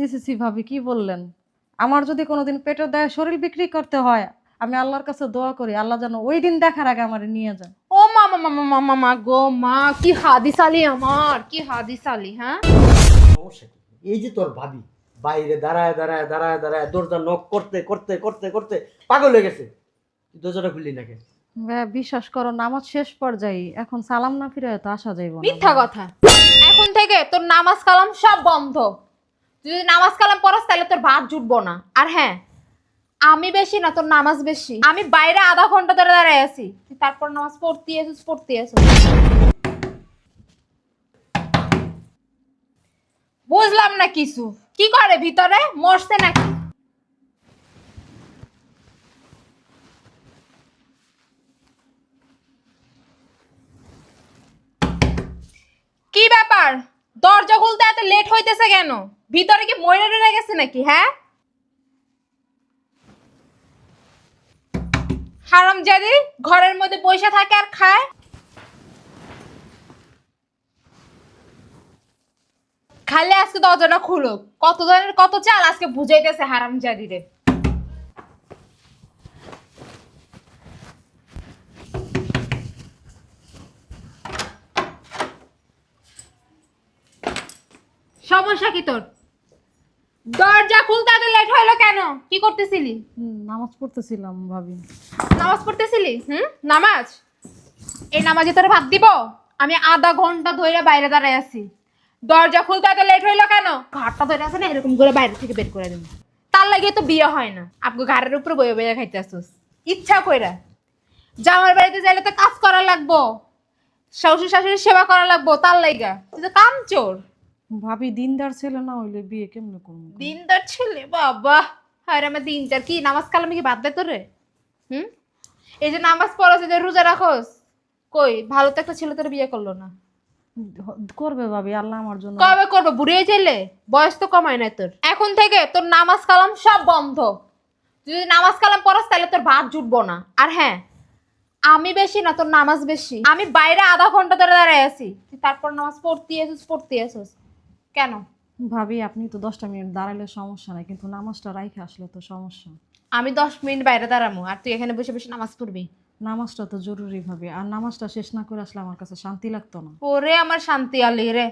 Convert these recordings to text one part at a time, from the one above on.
C C C ভাবি কি বললেন? আমার যদি কোনোদিন পেটের দায়ে শরীর বিক্রি করতে হয় আমি আল্লাহর কাছে দোয়া করি আল্লাহ যেন ওই দিন দেখার আগে আমার নিয়ে যায় ও মা মা মা মা মা মা গো মা কি হাদিস আলি আমার কি হাদিস আলি হ্যাঁ? সমস্যা কি? এই যে তোর ভাবি বাইরে দাঁড়ায় দাঁড়ায় দাঁড়ায় দাঁড়ায় দরজা নক করতে করতে করতে করতে পাগল হয়ে গেছে। তুই দরজাটা খুললি নাকি? ভাইয়া, বিশ্বাস করো নামাজ শেষ পর্যায়ে এখন সালাম না ফিরে তো আসা যাইব না। মিথ্যা কথা। এখন থেকে তোর নামাজ কালাম সব বন্ধ। তুই যদি নামাজ কালাম পড়াস, তাহলে তোর ভাত জুটবো না। আর হ্যাঁ আমি বেশি না, তোর নামাজ বেশি। আমি বাইরে আধা ঘণ্টা ধরে দাঁড়ায় আছি। তুই তারপর নামাজ পড়তে আসিস পড়তে আসিস। বুঝলাম না কিছু। কি করে ভিতরে? মরছে নাকি? কি ব্যাপার? দরজা খুলতে এত লেট হইতেছে কেন? ভিতরে কি ময়রা টরে গেছে নাকি হ্যাঁ? হারাম জাদি, ঘরের মধ্যে পয়সা থাকে আর খায়। খালি আজকে দরজাটা খুলো। কত ধরনের কত চাল আজকে বুঝাইতেছে হারাম জাদিরে। সমস্যা কি তোর? দরজা খুলতে এত লেট হইল কেন? কি করতেছিলি? নামাজ পড়তেছিলাম ভাবি। নামাজ পড়তেছিলি? হুম? নামাজ? এই নামাজে তোর ভাত দিব? আমি আধা ঘণ্টা ধরে বাইরে দাঁড়ায় আছি। দরজা খুলতে এত লেট হইল কেন? ঘাটটা ধরে আছে না এরকম করে বাইরে থেকে বের করে দেবো। তার লাগে তো বিয়ে হয় না। আপনি ঘাড়ের উপরে বয়ে বয়ে খাইতে আসছিস ইচ্ছা কইরা। জামার বাড়িতে যাইলে তো কাজ করা লাগবো। শ্বশুর শাশুড়ির সেবা করা লাগবো তার লাইগা তুই তো কাম চোর। ভাবি দিনদার ছেলে না হইলে বিয়ে কেমনে করব দিনদার ছেলে? বাবা! আরে আমার দিনদার কি? নামাজ কালামে কি বাদ দেয় তোরে? হুম? এই যে নামাজ পড়াছে যে রোজা রাখোস? কই ভালো তো একটা ছেলে তোর বিয়ে করল না। করবে ভাবি আল্লাহ আমার জন্য। কবে করবে? বুড়িয়ে চাইলে বয়স তো কমায় না তোর। এখন থেকে তোর নামাজ কালাম সব বন্ধ। যদি নামাজ কালাম পড়াস তাহলে তোর ভাত জুটবো না। আর হ্যাঁ আমি বেশি না তোর নামাজ বেশি। আমি বাইরে আধা ঘণ্টা ধরে দাঁড়ায় আছি। তুই তারপর নামাজ পড়তে আসিস পড়তে আসিস। কেন? ভাবি আপনি তো দশটা মিনিট দাঁড়াইলে সমস্যা নাই কিন্তু নামাজটা রাইখে আসলে তো সমস্যা। আমি দশ মিনিট বাইরে দাঁড়াবো আর তুই এখানে বসে বসে নামাজ পড়বি? নামাজটা তো জরুরি ভাবি আর নামাজটা শেষ না করে আসলে আমার কাছে শান্তি লাগতো না। ওরে আমার শান্তি আলি রে।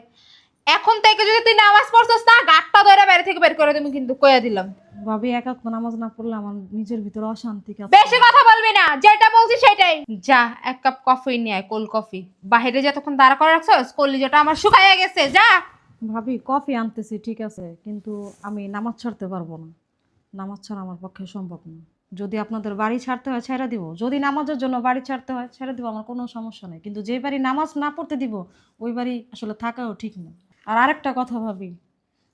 এখন থেকে যদি তুই নামাজ পড়ছস না গাটটা ধরে বাইরে থেকে বের করে তুমি কিন্তু কইয়া দিলাম। ভাবি এক এক নামাজ না পড়লে আমার নিজের ভিতরে অশান্তি কাজ বেশি কথা বলবি না যেটা বলছি সেটাই। যা এক কাপ কফি নিয়ে আয় কোল্ড কফি। বাইরে যতক্ষণ দাঁড়া করে রাখছস কলিজাটা আমার শুকাইয়া গেছে যা। ভাবি, কফি আনতেছি, ঠিক আছে, কিন্তু আমি নামাজ ছাড়তে পারব না। নামাজ ছাড়া আমার পক্ষে সম্ভব না। যদি আপনাদের বাড়ি ছাড়তে হয় ছেড়ে দিব। যদি নামাজের জন্য বাড়ি ছাড়তে হয় ছেড়ে দিব, আমার কোনো সমস্যা নেই। কিন্তু যে বাড়ি নামাজ না পড়তে দিব, ওই বাড়ি আসলে থাকাও ঠিক না। আর আরেকটা কথা ভাবি,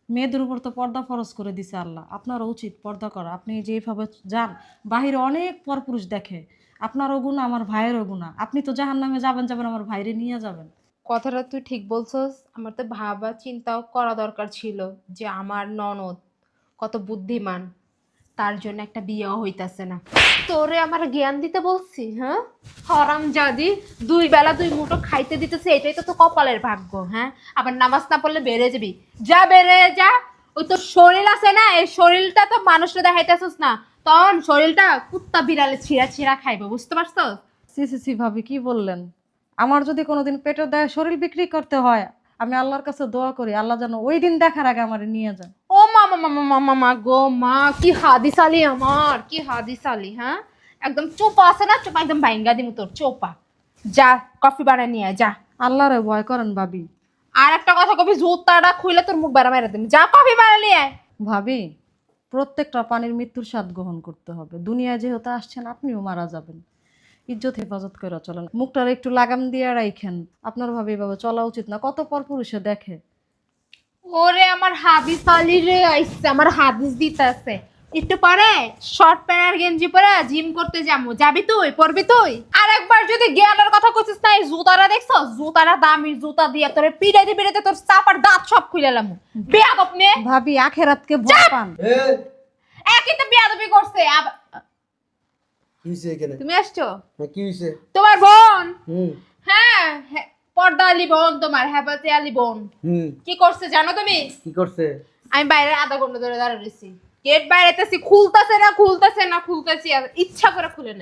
মেয়েদের উপর তো পর্দা ফরজ করে দিছে আল্লাহ। আপনারও উচিত পর্দা করা। আপনি যেভাবে যান, বাহিরে অনেক পরপুরুষ দেখে। আপনারও গুণা আমার ভাইয়েরও গুণা আপনি তো জাহান নামে যাবেন যাবেন, আমার ভাইরে নিয়ে যাবেন। কথাটা তুই ঠিক বলছস, আমার তো ভাবা চিন্তাও করা দরকার ছিল যে আমার ননদ কত বুদ্ধিমান, তার জন্য একটা বিয়েও হইতাছে না। তোরে আমার জ্ঞান দিতে বলছি হ্যাঁ? হরাম জাদি, দুই বেলা দুই মুঠো খাইতে দিতেছে, এটাই তো তো কপালের ভাগ্য হ্যাঁ? আবার নামাজ না পড়লে বেড়ে যাবি। যা বেড়ে যা ওই তোর শরীর আছে না, এই শরীরটা তো মানুষটা দেখাইতেছিস না। তখন শরীরটা কুত্তা বিড়ালে ছিঁড়া ছিঁড়া খাইবে, বুঝতে পারছস? সি সি সি, ভাবি, কি বললেন? আমার যদি কোনোদিন পেটের দায়ে শরীর বিক্রি করতে হয় আমি আল্লাহর কাছে দোয়া করি আল্লাহ যেন ওই দিন দেখার আগে আমার নিয়ে যান। ও মা মা মা মা মা মা গো মা কি হাদিস আলি আমার কি হাদিস আলি হ্যাঁ? একদম চোপা আছে না? চোপা একদম ভাইঙ্গা দিমু তোর চোপা। যা কফি বানায় নিয়ে যা। আল্লাহরে ভয় করেন ভাবি। আর একটা কথা কবি জুতাটা খুইলে তোর মুখ বেড়া মেরে দিম। যা কফি বানায় নিয়ে আয়। ভাবি প্রত্যেকটা পানির মৃত্যুর স্বাদ গ্রহণ করতে হবে। দুনিয়া যেহেতু আসছেন আপনিও মারা যাবেন। ইজ্জত হেফাজত করে চলেন। মুখটার একটু লাগাম দিয়ে রাইখেন। আপনার ভাবে এভাবে চলা উচিত না। কত পর পুরুষে দেখে। ওরে আমার হাদিস আলি রে আইসছে আমার হাদিস দিতে আছে একটু পরে শর্ট প্যান্ট আর গেঞ্জি পরে জিম করতে যাব যাবি তুই? পরবি তুই? আর একবার যদি জ্ঞানের কথা কইছিস না এই জুতারা দেখছ? জুতারা দামি জুতা দিয়ে তোরে পিড়াইতে পিড়াইতে তোর চাপার দাঁত সব খুলে এলাম বেয়াদব নে। ভাবি আখেরাতকে ভয় পান। একই তো বেয়াদবি করছে। কি হয়েছে এখানে? তুমি আসছো? হ্যাঁ, কি হয়েছে তোমার বোন? হুম। হ্যাঁ হ্যাঁ, পর্দা আলী বোন তোমার হ্যাপাতে আলী বোন। হুম। কি করছে জানো তুমি? কি করছে? আমি বাইরে আধা ঘণ্টা ধরে দাঁড়া গেট বাইরেতেছি খুলতেছে না খুলতেছে না খুলতেছি ইচ্ছা করে খুলে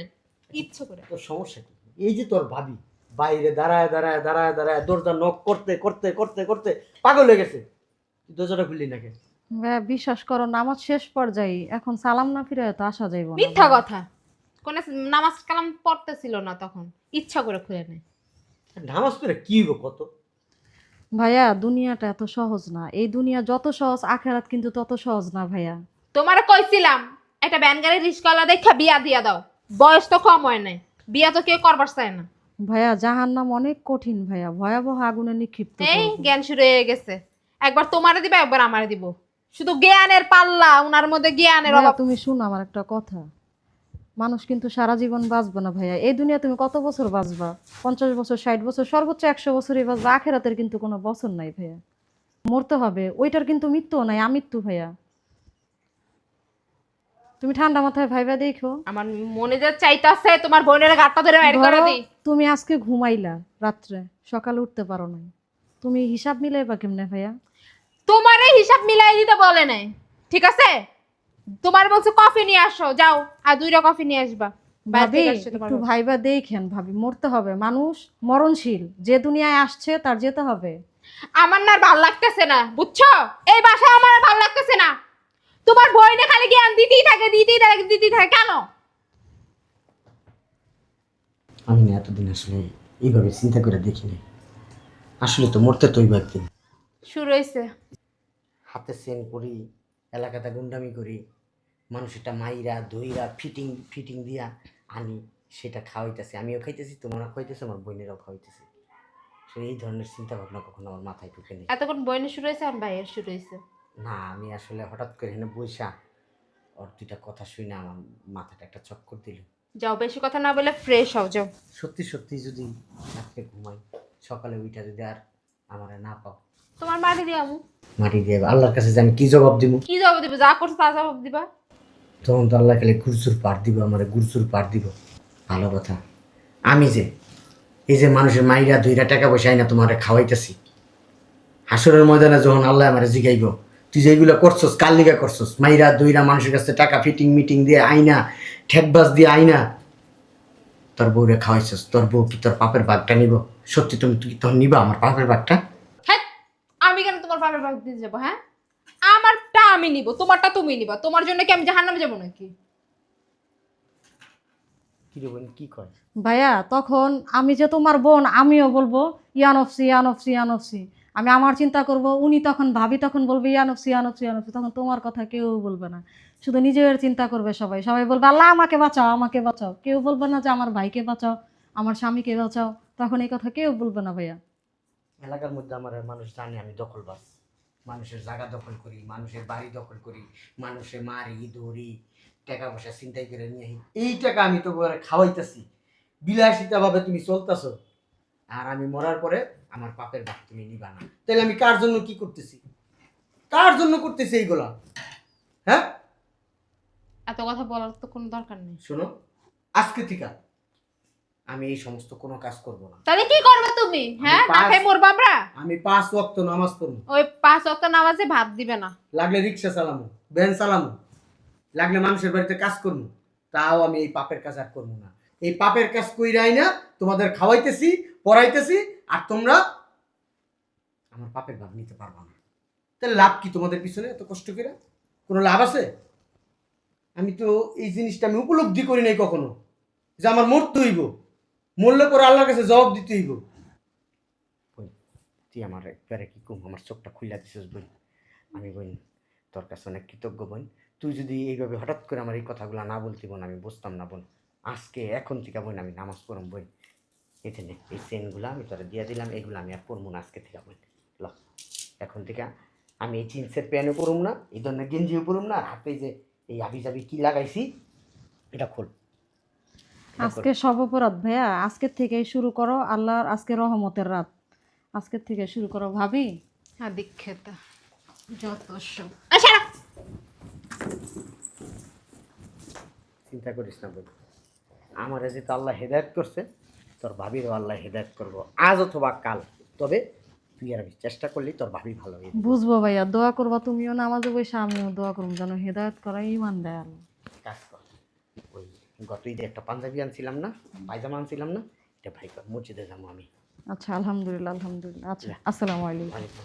ইচ্ছা করে। তোর সমস্যা কি? এই যে তোর ভাবি বাইরে দাঁড়ায় দাঁড়ায় দাঁড়ায় দাঁড়ায় দরজা নক করতে করতে করতে করতে পাগল হয়ে গেছে। দরজাটা খুললি নাকি? বিশ্বাস করো নামাজ শেষ পর্যায়ে এখন সালাম না ফিরে তো আসা যাইব মিথ্যা কথা। কোন নামাজ কালাম পড়তেছিল না তখন। ইচ্ছা করে খুলে নেয়। নামাজ পড়ে কি হইব কত? ভাইয়া দুনিয়াটা এত সহজ না। এই দুনিয়া যত সহজ আখেরাত কিন্তু তত সহজ না ভাইয়া। তোমার কইছিলাম একটা ব্যান গাড়ি দেখা বিয়া দিয়া দাও। বয়স তো কম হয় নাই। বিয়া তো কেউ করবার চায় না। ভাইয়া জাহার নাম অনেক কঠিন ভাইয়া। ভয়াবহ আগুনে নিক্ষিপ্ত এই জ্ঞান শুরু হয়ে গেছে। একবার তোমারে দিবা একবার আমারে দিব। শুধু জ্ঞানের পাল্লা উনার মধ্যে জ্ঞানের অভাব। তুমি শুনো আমার একটা কথা। মানুষ কিন্তু সারা জীবন বাঁচবে না ভাইয়া। এই দুনিয়া তুমি কত বছর বাঁচবা? পঞ্চাশ বছর ষাট বছর সর্বোচ্চ একশো বছরই বাঁচবা। আখেরাতের কিন্তু কোনো বছর নাই ভাইয়া। মরতে হবে। ওইটার কিন্তু মৃত্যুও নাই আমৃত্যু ভাইয়া। তুমি ঠান্ডা মাথায় ভাইবা দেখো। আমার মনে যা চাইতাছে তোমার বোনের গাটটা ধরে বাইর করে দিই তুমি আজকে ঘুমাইলা রাত্রে সকালে উঠতে পারো নাই। তুমি হিসাব মিলাইবা কেমনে ভাইয়া? তোমারে হিসাব মিলাই দিতে বলে নাই। ঠিক আছে? তোমার বলছে কফি নিয়ে আসো যাও আর দুইটা কফি নিয়ে আসবা। ভাবি একটু ভাইবা দেখেন ভাবি মরতে হবে। মানুষ মরণশীল যে দুনিয়ায় আসছে তার যেতে হবে। আমার না ভালো লাগতেছে না বুঝছ? এই বাসায় আমার ভালো লাগতেছে না। তোমার বইনে খালি জ্ঞান দিতেই থাকে দিতেই থাকে দিতেই থাকে কেন? আমি না এতদিন আসলে এইভাবে চিন্তা করে দেখিনি। আসলে তো মরতে তো একদিন। শুরু হয়েছে হাতে সেন করি এলাকাতে গুন্ডামি করি মানুষটা মাইরা দইরা ফিটিং ফিটিং দিয়া আনি সেটা খাওয়াইতেছে। আমিও খাইতেছি তোমরা খাইতেছে আমার বোনেরাও খাওয়াইতেছে। সে এই ধরনের চিন্তা ভাবনা কখনো আমার মাথায় ঢুকে নেই। এতক্ষণ বইনে শুরু হয়েছে আর ভাইয়ের শুরু হয়েছে? না আমি আসলে হঠাৎ করে এখানে বৈশা ওর দুইটা কথা শুনে আমার মাথাটা একটা চক্কর দিল। যাও বেশি কথা না বলে ফ্রেশ হও যাও। সত্যি সত্যি যদি রাত্রে ঘুমাই সকালে ওইটা যদি আর আমার না পাও তোমার মাটি দিয়ে আমু মাটি দিয়ে আল্লাহর কাছে আমি কি জবাব দিব? কি জবাব দিবে? যা করছ তা জবাব দিবা। তখন তো আল্লাহ খালি গুরচুর পার দিব আমার গুরচুর পার দিব। ভালো কথা। আমি যে এই যে মানুষের মাইরা দুইরা টাকা পয়সা আইনা তোমার খাওয়াইতেছি। হাসরের ময়দানে যখন আল্লাহ আমার জিগাইব তুই যেগুলো করছস কাল লিগা করছস? মাইরা দুইরা মানুষের কাছে টাকা ফিটিং মিটিং দিয়ে আইনা ঠেকবাস দিয়ে আইনা। তোর বউরে খাওয়াইছস তোর বউ কি তোর পাপের বাঘটা নিব? সত্যি তুমি তুই তোর নিবা আমার পাপের বাঘটা? ভাগ দিতে যাব হ্যাঁ? আমারটা আমি নিব তোমারটা তুমি নিবা। তোমার জন্য কি আমি জাহান্নামে যাব নাকি? কি রে বোন কি কয়? ভাইয়া তখন আমি যে তোমার বোন আমিও বলব ইয়ানফসি ইয়ানফসি ইয়ানফসি। আমি আমার চিন্তা করব উনি তখন ভাবি তখন বলবে ইয়ানফসি ইয়ানফসি ইয়ানফসি। তখন তোমার কথা কেউ বলবে না। শুধু নিজের চিন্তা করবে সবাই। সবাই বলবে আল্লাহ আমাকে বাঁচাও আমাকে বাঁচাও। কেউ বলবে না যে আমার ভাইকে বাঁচাও আমার স্বামীকে বাঁচাও। তখন এই কথা কেউ বলবে না ভাইয়া। এলাকার মধ্যে আমার মানুষ জানে আমি দখলবাজ। মানুষের জায়গা দখল করি মানুষের বাড়ি দখল করি মানুষে মারি ধরি টাকা পয়সা চিন্তাই করে নিয়ে আসি এই টাকা আমি তো খাওয়াইতেছি। বিলাসিতা ভাবে তুমি চলতেছো। আর আমি মরার পরে আমার পাপের ভাগ তুমি নিবা না। তাহলে আমি কার জন্য কি করতেছি? কার জন্য করতেছি এইগুলা? হ্যাঁ? এত কথা বলার তো কোনো দরকার নেই। শোনো আজকে থেকে আমি এই সমস্ত কোনো কাজ করব না। তাহলে কি করবে তুমি? হ্যাঁ না খাই মরবা আমরা? আমি পাঁচ ওয়াক্ত নামাজ পড়ব। ওই পাঁচ অক্ট নামাজে ভাত দিবে না। লাগলে রিক্সা চালামো ভ্যান চালামো লাগলে মানুষের বাড়িতে কাজ করব। তাও আমি এই পাপের কাজ আর করব না। এই পাপের কাজ কইরাই না তোমাদের খাওয়াইতেছি পড়াইতেছি আর তোমরা আমার পাপের ভাগ নিতে পারবা না। তাহলে লাভ কি তোমাদের পিছনে এত কষ্ট করে? কোনো লাভ আছে? আমি তো এই জিনিসটা আমি উপলব্ধি করি নাই কখনো যে আমার মরতে হইব। মরলে পরে আল্লাহর কাছে জবাব দিতে হইব। তুই আমার একবারে কি কম? আমার চোখটা খুলে দিছিস বই আমি বোন তোর কাছে অনেক কৃতজ্ঞ বোন তুই যদি এইভাবে হঠাৎ করে আমার এই কথাগুলো না বলতি বোন আমি বুঝতাম না বোন আজকে, এখন থেকে বোন আমি নামাজ পড়ম বোন এতে নে, এই চেনগুলো আমি তোরা দিয়ে দিলাম, এগুলো আমি আর পড়ব না আজকে থেকে বোন ল। এখন থেকে আমি এই জিন্সের প্যান্টও পরুম না, এই ধরনের গেঞ্জিও পরুম না, আর হাতে যে এই আবি জাবি কি লাগাইছি, এটা খোল। আজকে সব অপরাধ ভাইয়া। আজকের থেকে শুরু করো আল্লাহর আজকে রহমতের রাত। আজকের থেকে শুরু করো ভাবি। হ্যাঁ দীক্ষিত। যত সব। আচ্ছা চিন্তা করিস না বোন আমার যেহেতু আল্লাহ হেদায়ত করছে তোর ভাবিরও আল্লাহ হেদায়ত করব। আজ অথবা কাল। তবে তুই আর আমি চেষ্টা করলি তোর ভাবি ভালো হয়ে বুঝব ভাইয়া। দোয়া করবা তুমিও নামাজে বসে আমিও দোয়া করব যেন হেদায়ত করা ইমান দেয়। কাজ কর। ওই গত ঈদে একটা পাঞ্জাবি আনছিলাম না পায়জামা আনছিলাম না এটা ভাই মসজিদে যাব আমি। আচ্ছা আলহামদুলিল্লাহ আলহামদুলিল্লাহ। আচ্ছা আসসালামু আলাইকুম।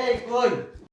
এই কই?